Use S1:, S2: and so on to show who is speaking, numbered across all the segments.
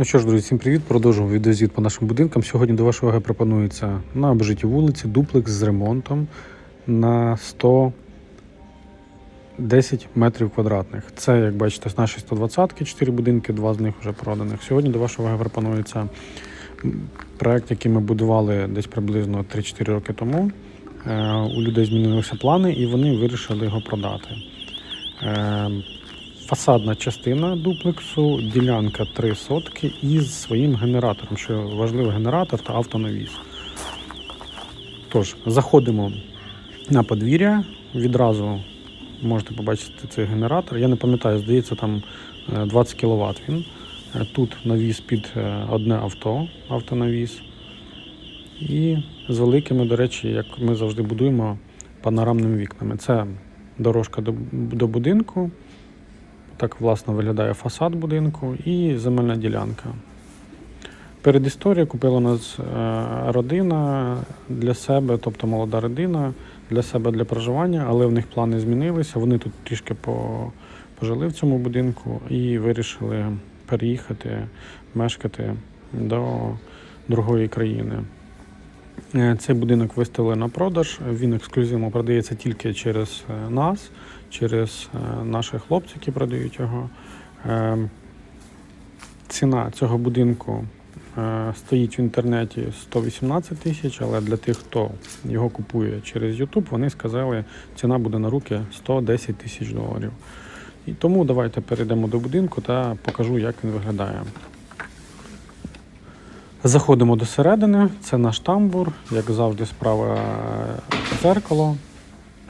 S1: Ну що ж, друзі, всім привіт. Продовжуємо відеозвіт по нашим будинкам. Сьогодні до вашої уваги пропонується на обжитій вулиці дуплекс з ремонтом на 110 метрів квадратних. Це, як бачите, наші 120-ки, 4 будинки, два з них вже проданих. Сьогодні до вашої уваги пропонується проект, який ми будували десь приблизно 3-4 роки тому. Е, У людей змінилися плани і вони вирішили його продати. Е, Фасадна частина дуплексу, ділянка 3 сотки із своїм генератором, що важливий генератор та автонавіс. Тож, заходимо на подвір'я, відразу можете побачити цей генератор. Я не пам'ятаю, здається, там е, 20 кВт він. Е, Тут навіс під е, одне авто, автонавіс. І з великими, до речі, як ми завжди будуємо панорамними вікнами. Це дорожка до, до будинку. Так, власне, виглядає фасад будинку і земельна ділянка. Перед історією купила нас е, родина для себе, тобто молода родина для себе для проживання, але в них плани змінилися. Вони тут трішки пожили в цьому будинку і вирішили переїхати, мешкати до другої країни. Е, Цей будинок виставили на продаж. Він ексклюзивно продається тільки через е, нас, через е, наших хлопців, які продають його. Ціна цього будинку стоїть в інтернеті 118 тисяч, але для тих, хто його купує через YouTube, вони сказали, ціна буде на руки 110 тисяч доларів. І тому давайте перейдемо до будинку та покажу, як він виглядає. Заходимо до середини, це наш тамбур, як завжди, справа е, дзеркало,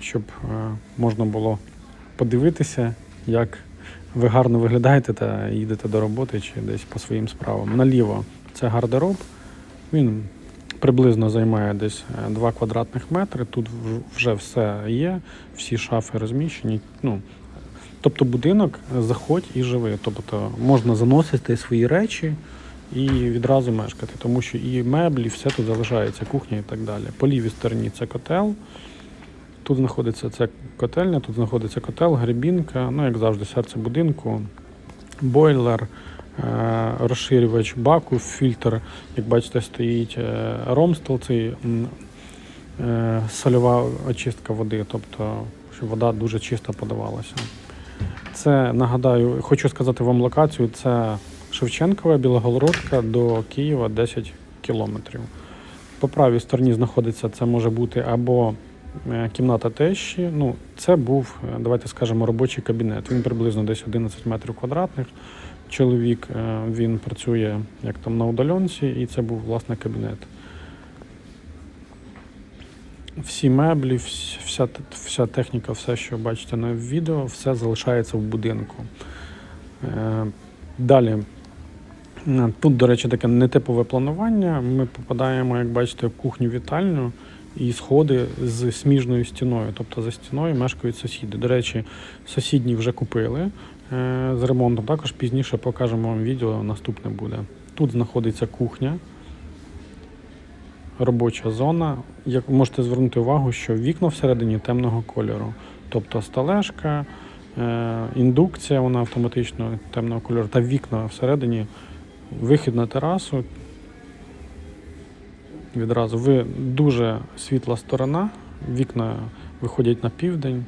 S1: щоб е, можна було подивитися, як ви гарно виглядаєте та їдете до роботи чи десь по своїм справам. Наліво це гардероб. Він приблизно займає десь 2 квадратних метри. Тут вже все є, всі шафи розміщені. Ну, тобто будинок е, заходь і живи. Тобто можна заносити свої речі і відразу мешкати, тому що і меблі, все тут залишається, кухня і так далі. По лівій стороні це котел. Тут знаходиться це котельня, тут знаходиться котел, грибінка, ну як завжди, серце будинку, бойлер, е, розширювач баку, фільтр, як бачите, стоїть е, ромстел, цей е, сольова очистка води, тобто щоб вода дуже чисто подавалася. Це нагадаю, хочу сказати вам локацію. Це Шевченкова, Білогородка до Києва 10 кілометрів. По правій стороні знаходиться це може бути або е, кімната тещі. Ну, це був, е, давайте скажемо, робочий кабінет. Він приблизно десь 11 метрів квадратних. Чоловік е, він працює як там на удаленці, і це був власне кабінет. Всі меблі, вся, вся техніка, все, що бачите на відео, все залишається в будинку. Далі. Е, Тут, до речі, таке нетипове планування. Ми попадаємо, як бачите, в кухню-вітальню і сходи з сміжною стіною. Тобто за стіною мешкають сусіди. До речі, сусідні вже купили е, з ремонтом. Також пізніше покажемо вам відео, наступне буде. Тут знаходиться кухня, робоча зона. Як можете звернути увагу, що вікна всередині темного кольору. Тобто столешка, е, індукція, вона автоматично темного кольору, та вікна всередині, вихід на терасу. Відразу ви дуже світла сторона, вікна виходять на південь.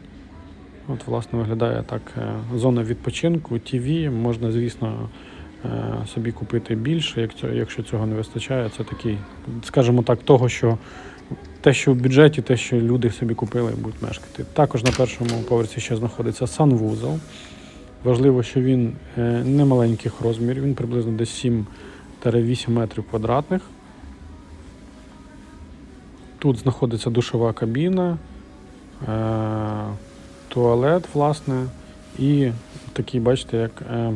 S1: От, власне, виглядає так е, зона відпочинку, ТВ, можна, звісно, е, собі купити більше, якщо цього не вистачає. Це такий, скажімо так, того, що те, що в бюджеті, те, що люди собі купили, будуть мешкати. Також на першому поверсі ще знаходиться санвузол. Важливо, що він е, не маленьких розмірів, він приблизно десь 7-8 метрів квадратних. Тут знаходиться душова кабіна, е, туалет, власне, і такий, бачите, як е,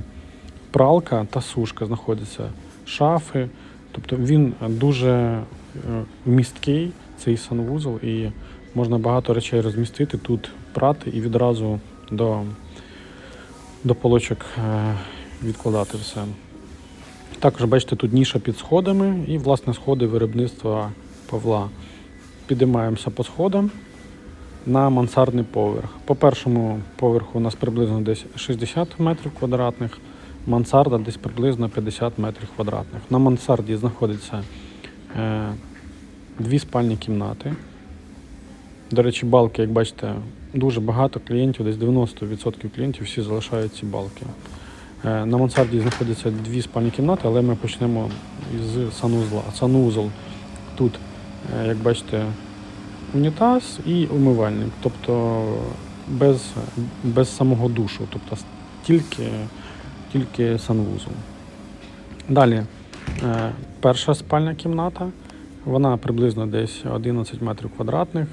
S1: пралка та сушка знаходяться, шафи. Тобто він дуже місткий, цей санвузол, і можна багато речей розмістити тут, прати і відразу до, до полочок е, відкладати все. Також бачите, тут ніша під сходами і, власне, сходи виробництва Павла. Підіймаємося по сходам на мансардний поверх. По першому поверху у нас приблизно десь 60 метрів квадратних. Мансарда десь приблизно 50 метрів квадратних. На мансарді знаходиться е, дві спальні кімнати. До речі, балки, як бачите, дуже багато клієнтів, десь 90% клієнтів всі залишають ці балки. Е, На мансарді знаходяться дві спальні кімнати, але ми почнемо із санузла. Санузол тут, е, як бачите, унітаз і умивальник, тобто без, без самого душу, тобто тільки, тільки санвузол. Далі е, перша спальня кімната, вона приблизно десь 11 метрів квадратних.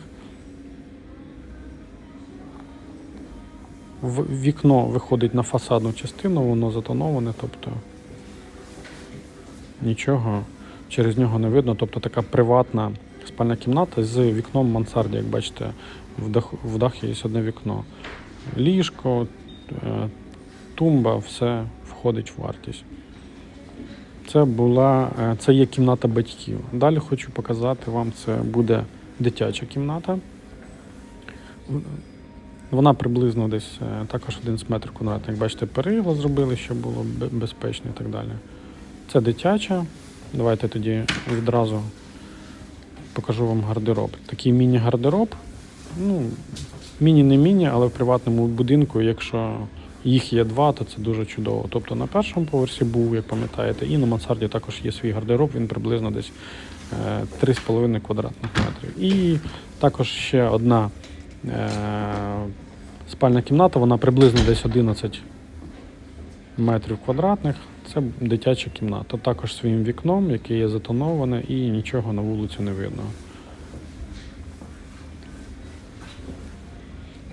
S1: Вікно виходить на фасадну частину, воно затоноване, тобто нічого через нього не видно. Тобто така приватна спальня кімната з вікном мансарді, як бачите, в дах, в дахі є одне вікно. Ліжко, е, тумба, все входить в вартість. Це була е, це є кімната батьків. Далі хочу показати вам, це буде дитяча кімната. Вона приблизно десь е, також 11 метрів квадратних. Як бачите, перила зробили, щоб було безпечно і так далі. Це дитяча. Давайте тоді відразу покажу вам гардероб. Такий міні-гардероб. Ну, міні не міні, але в приватному будинку, якщо їх є два, то це дуже чудово. Тобто на першому поверсі був, як пам'ятаєте, і на мансарді також є свій гардероб, він приблизно десь е, 3,5 квадратних метрів. І також ще одна е, спальна кімната, вона приблизно десь 11 метрів квадратних. Це дитяча кімната. Також своїм вікном, яке є затоноване, і нічого на вулицю не видно.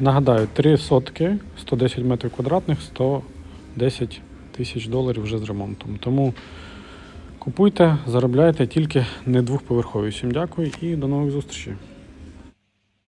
S1: Нагадаю, 3 сотки, 110 метрів квадратних, 110 тисяч доларів вже з ремонтом. Тому купуйте, заробляйте тільки не двохповерхові. Всім дякую і до нових зустрічей.